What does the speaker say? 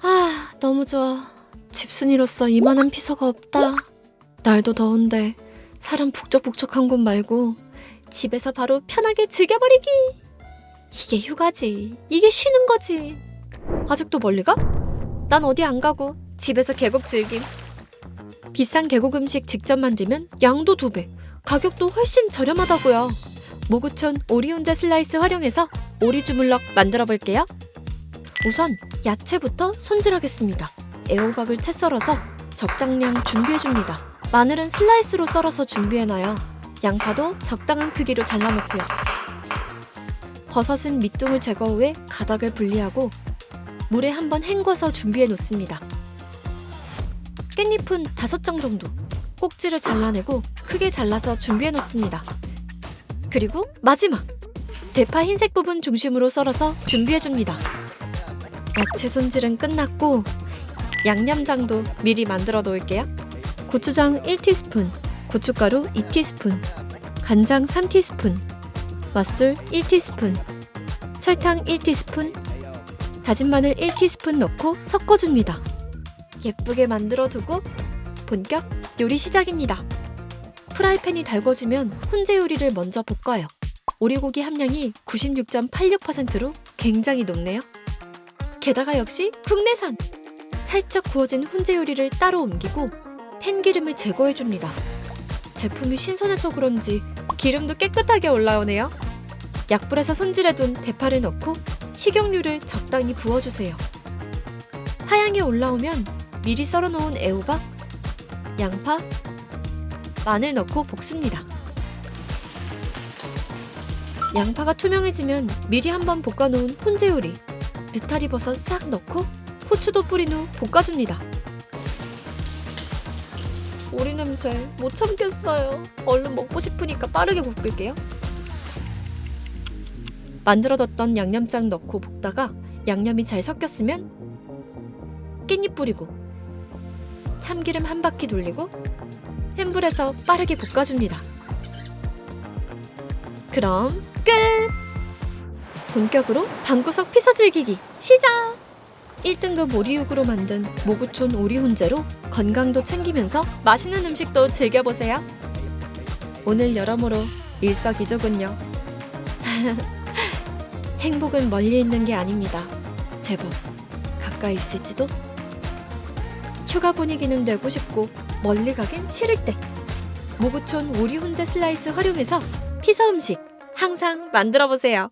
아, 너무 좋아. 집순이로서 이만한 피서가 없다. 날도 더운데 사람 북적북적한 곳 말고 집에서 바로 편하게 즐겨버리기. 이게 휴가지. 이게 쉬는 거지. 아직도 멀리 가? 난 어디 안 가고 집에서 계곡 즐김. 비싼 계곡 음식 직접 만들면 양도 두 배, 가격도 훨씬 저렴하다고요. 모구촌 오리온자 슬라이스 활용해서 오리 주물럭 만들어 볼게요. 우선 야채부터 손질하겠습니다. 애호박을 채 썰어서 적당량 준비해 줍니다. 마늘은 슬라이스로 썰어서 준비해 놔요. 양파도 적당한 크기로 잘라 놓고요. 버섯은 밑둥을 제거 후에 가닥을 분리하고 물에 한번 헹궈서 준비해 놓습니다. 깻잎은 5장 정도 꼭지를 잘라내고 크게 잘라서 준비해 놓습니다. 그리고 마지막 대파 흰색 부분 중심으로 썰어서 준비해 줍니다. 야채 손질은 끝났고 양념장도 미리 만들어 놓을게요. 고추장 1티스푼, 고춧가루 2티스푼, 간장 3티스푼, 맛술 1티스푼, 설탕 1티스푼, 다진 마늘 1티스푼 넣고 섞어줍니다. 예쁘게 만들어 두고 본격 요리 시작입니다. 프라이팬이 달궈지면 훈제 요리를 먼저 볶아요. 오리고기 함량이 96.86%로 굉장히 높네요. 게다가 역시 국내산! 살짝 구워진 훈제 요리를 따로 옮기고 팬기름을 제거해줍니다. 제품이 신선해서 그런지 기름도 깨끗하게 올라오네요. 약불에서 손질해둔 대파를 넣고 식용유를 적당히 부어주세요. 하향이 올라오면 미리 썰어놓은 애호박, 양파, 마늘 넣고 볶습니다. 양파가 투명해지면 미리 한번 볶아놓은 훈제 요리, 느타리 버섯 싹 넣고 후추도 뿌린 후 볶아줍니다. 오리 냄새 못 참겠어요. 얼른 먹고 싶으니까 빠르게 볶을게요. 만들어뒀던 양념장 넣고 볶다가 양념이 잘 섞였으면 깻잎 뿌리고 참기름 한 바퀴 돌리고 센 불에서 빠르게 볶아줍니다. 그럼 끝! 본격으로 방구석 피서 즐기기 시작! 1등급 오리육으로 만든 모구촌 오리 훈제로 건강도 챙기면서 맛있는 음식도 즐겨보세요. 오늘 여러모로 일석이조군요. 행복은 멀리 있는 게 아닙니다. 제법 가까이 있을지도? 휴가 분위기는 내고 싶고 멀리 가긴 싫을 때 모구촌 오리 훈제 슬라이스 활용해서 피서 음식 항상 만들어 보세요.